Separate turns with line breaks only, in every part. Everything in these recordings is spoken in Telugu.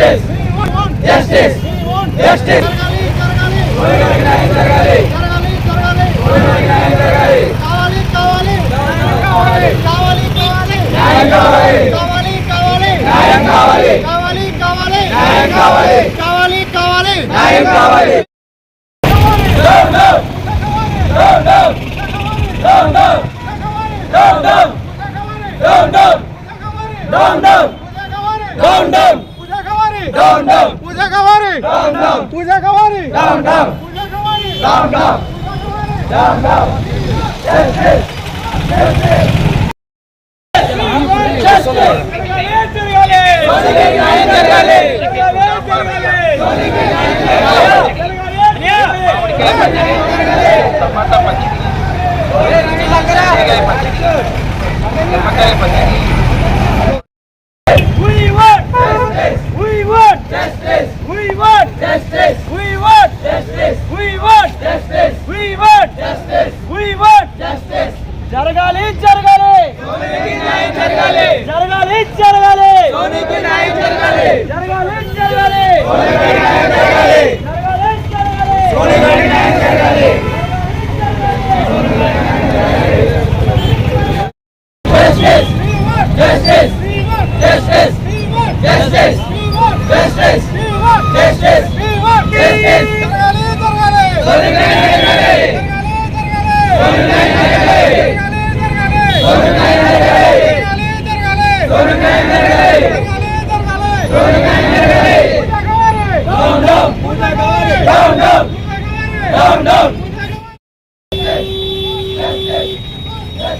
జస్టిస్ జస్టిస్ జస్టిస్ న్యాయం కావాలి down down down down down down
We want
justice.
We want
justice.
జరగాలి జరగాలి.
జరగాలి
జరగాలి. జరగాలి
జరగాలి.
జరగాలి
justice justice justice
justice justice
justice justice జరగాలి జరగాలి జరగాలి జరగాలి జరగాలి.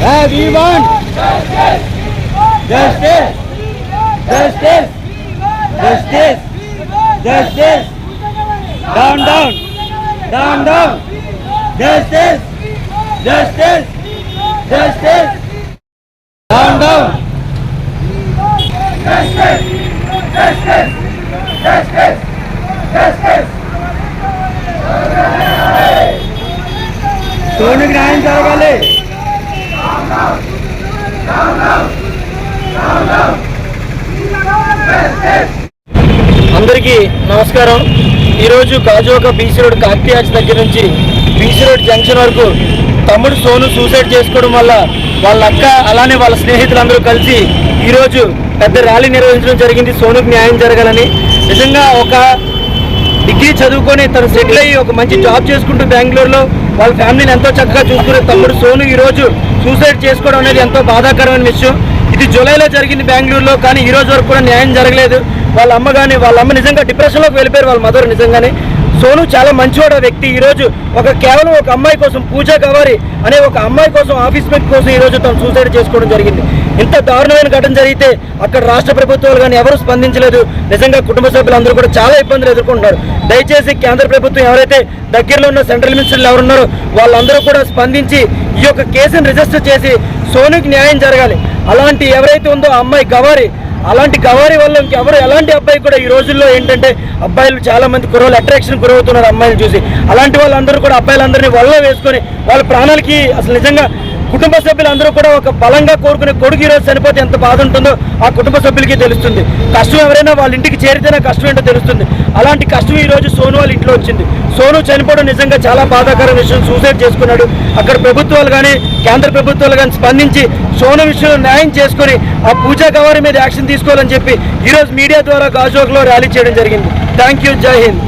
And
we want
justice, justice, justice, justice, justice. Down, down, down, down. Justice, justice, justice. Down, down. Justice, justice, justice, justice. Sonu ग्राम चौकाले
అందరికీ నమస్కారం. ఈరోజు కాజోక బీసీ రోడ్ కాక్తియాజ్ దగ్గర నుంచి బీసీ రోడ్ జంక్షన్ వరకు తమ్ముడు సోను సూసైడ్ చేసుకోవడం వల్ల వాళ్ళ అక్క అలానే వాళ్ళ స్నేహితులందరూ కలిసి ఈరోజు పెద్ద ర్యాలీ నిర్వహించడం జరిగింది. సోనుకు న్యాయం జరగాలని. నిజంగా ఒక డిగ్రీ చదువుకొని తను సెటిల్ అయ్యి ఒక మంచి జాబ్ చేసుకుంటూ బెంగళూరులో వాళ్ళ ఫ్యామిలీని ఎంతో చక్కగా చూసుకునే తమ్ముడు సోను ఈరోజు సూసైడ్ చేసుకోవడం అనేది ఎంతో బాధాకరమైన విషయం. ఇది జూలైలో జరిగింది బెంగళూరులో కానీ ఈ రోజు వరకు కూడా న్యాయం జరగలేదు. వాళ్ళ అమ్మ కానీ వాళ్ళ అమ్మ నిజంగా డిప్రెషన్లోకి వెళ్ళిపోయారు వాళ్ళ మదర్ నిజంగానే. సోను చాలా మంచివాడు వ్యక్తి. ఈ రోజు ఒక కేవలం ఒక అమ్మాయి కోసం పూజా గవారి అనే ఒక అమ్మాయి కోసం ఆఫీస్ మేట్ కోసం ఈ రోజు తను సూసైడ్ చేసుకోవడం జరిగింది. ఇంత దారుణమైన ఘటన జరిగితే అక్కడ రాష్ట్ర ప్రభుత్వాలు కానీ ఎవరు స్పందించలేదు. నిజంగా కుటుంబ సభ్యులందరూ కూడా చాలా ఇబ్బందులు ఎదుర్కొంటున్నారు. దయచేసి కేంద్ర ప్రభుత్వం ఎవరైతే దగ్గరలో ఉన్న సెంట్రల్ మినిస్టర్లు ఎవరున్నారో వాళ్ళందరూ కూడా స్పందించి ఈ యొక్క కేసును రిజిస్టర్ చేసి సోనుకి న్యాయం జరగాలి. అలాంటి ఎవరైతే ఉందో అమ్మాయి గవారి అలాంటి గవారి వల్ల ఇంకెవరు ఎలాంటి అబ్బాయి కూడా ఈ రోజుల్లో ఏంటంటే అబ్బాయిలు చాలా మంది అట్రాక్షన్ గురవుతున్నారు అమ్మాయిలు చూసి. అలాంటి వాళ్ళందరూ కూడా అబ్బాయిలందరినీ వల్ల వేసుకొని వాళ్ళ ప్రాణాలకి అసలు నిజంగా కుటుంబ సభ్యులందరూ కూడా ఒక బలంగా కోరుకునే కొడుకు ఈరోజు చనిపోతే ఎంత బాధ ఉంటుందో ఆ కుటుంబ సభ్యులకి తెలుస్తుంది. కష్టం ఎవరైనా వాళ్ళ ఇంటికి చేరితేనే కష్టం ఏంటో తెలుస్తుంది. అలాంటి కష్టం ఈరోజు సోను వాళ్ళ ఇంట్లో వచ్చింది. సోను చనిపోవడం నిజంగా చాలా బాధాకర విషయం. సూసైడ్ చేసుకున్నాడు. అక్కడ ప్రభుత్వాలు కానీ కేంద్ర ప్రభుత్వాలు కానీ స్పందించి సోను విషయంలో న్యాయం చేసుకొని ఆ పూజా గవారి మీద యాక్షన్ తీసుకోవాలని చెప్పి ఈరోజు మీడియా ద్వారా గాజోక్లో ర్యాలీ చేయడం జరిగింది. Thank you. జై హింద్.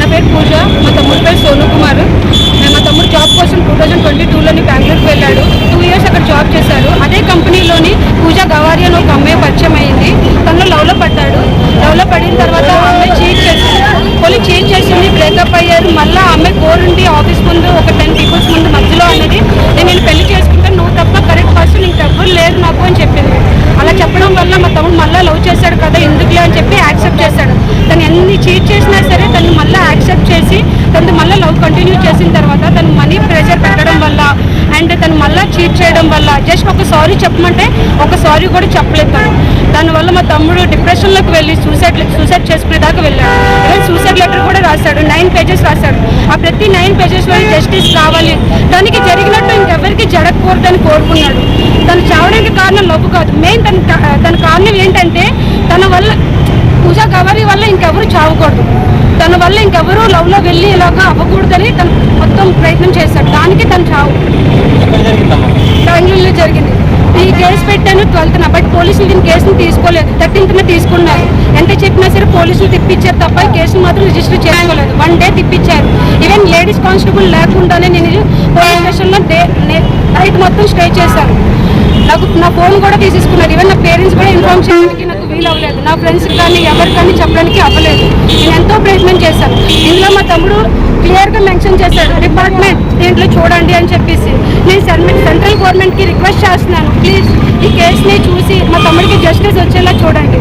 నా పేరు పూజ. మా తమ్ముడు పేరు సోను కుమార్. మా తమ్ముడు జాబ్ కోసం టూ థౌజండ్ ట్వంటీ టూలోని బెంగళూరుకి వెళ్ళాడు. టూ ఇయర్స్ అక్కడ జాబ్ చేశాడు. అదే కంపెనీలోని పూజా గవారి అని ఒక అమ్మాయి పరిచయం అయింది. తనలో లవ్లో పడ్డాడు. లవ్లో పడిన తర్వాత అమ్మాయి చేంజ్ చేసింది. పోలీ చేంజ్ చేసింది బ్రేకప్ అయ్యారు. మళ్ళీ అమ్మాయి కోరుండి ఆఫీస్ ముందు ఒక టెన్ పీపుల్స్ ముందు మధ్యలో అనేది నేను నేను పెళ్ళి చేసుకుంటాను నువ్వు తప్ప కరెక్ట్ పర్సన్ డబ్బులు లేదు నాకు అని చెప్పింది. అలా చెప్పడం వల్ల మా తమ్ముడు మళ్ళీ లవ్ చేశాడు కదా ఎందుకులే అని చెప్పి యాక్సెప్ట్ చేశాడు. తను ఎన్ని చీట్ చేసినా సరే తను యాక్సెప్ట్ చేసి తను మళ్ళీ లవ్ కంటిన్యూ చేసిన తర్వాత తను మనీ ప్రెషర్ పెట్టడం వల్ల అండ్ తను మళ్ళీ చీట్ చేయడం వల్ల జస్ట్ ఒక సారీ చెప్పమంటే ఒక సారీ కూడా చెప్పలేదు తను. దానివల్ల మా తమ్ముడు డిప్రెషన్లోకి వెళ్ళి సూసైడ్ సూసైడ్ చేసుకునేదాకా వెళ్ళాడు. ఈవెన్ సూసైడ్ లెటర్ కూడా రాశాడు నైన్ పేజెస్ రాశాడు. ఆ ప్రతి నైన్ పేజెస్లో జస్టిస్ కావాలి. తనకి జరిగినట్టు ఇంకెవరికి జరగకూడదని కోరుకున్నాడు. తను చావడానికి కారణం లవ్ కాదు. మెయిన్ తన తన కారణం ఏంటంటే తన వల్ల పూజా గవారి వల్ల ఇంకెవరు చావకూడదు. తన వల్ల ఇంకెవరు లవ్లో వెళ్ళి ఇలాగా అవ్వకూడదని తను మొత్తం ప్రయత్నం చేశాడు. దానికి తను చావు. బెంగళూరులో జరిగింది. ఈ కేసు పెట్టాను ట్వెల్త్న బట్ పోలీసులు దీని కేసును తీసుకోలేదు. థర్టీన్త్న తీసుకున్నారు. ఎంత చెప్పినా సరే పోలీసులు తిప్పించారు తప్ప కేసును మాత్రం రిజిస్టర్ చేసుకోలేదు. వన్ డే తిప్పించారు ఈవెన్ లేడీస్ కానిస్టేబుల్ లేకుండానే నేను పోలీస్ స్టేషన్లో డే నైట్ మొత్తం స్టే చేశాను. నాకు నా ఫోన్ కూడా తీసేసుకున్నారు. ఈవెన్ నా పేరెంట్స్ కూడా ఇన్ఫార్మ్ చేయడానికి ఫీల్ అవ్వలేదు. నా ఫ్రెండ్స్ కానీ ఎవరు కానీ చెప్పడానికి అవ్వలేదు. నేను ఎంతో ప్రయత్నం చేశాను. ఇందులో మా తమ్ముడు క్లియర్గా మెన్షన్ చేశాడు డిపార్ట్మెంట్ దీంట్లో చూడండి అని చెప్పేసి. నేను సెంట్రల్ గవర్నమెంట్కి రిక్వెస్ట్ చేస్తున్నాను ప్లీజ్ ఈ కేసుని చూసి మా తమ్ముడికి జస్టిస్ వచ్చేలా చూడండి.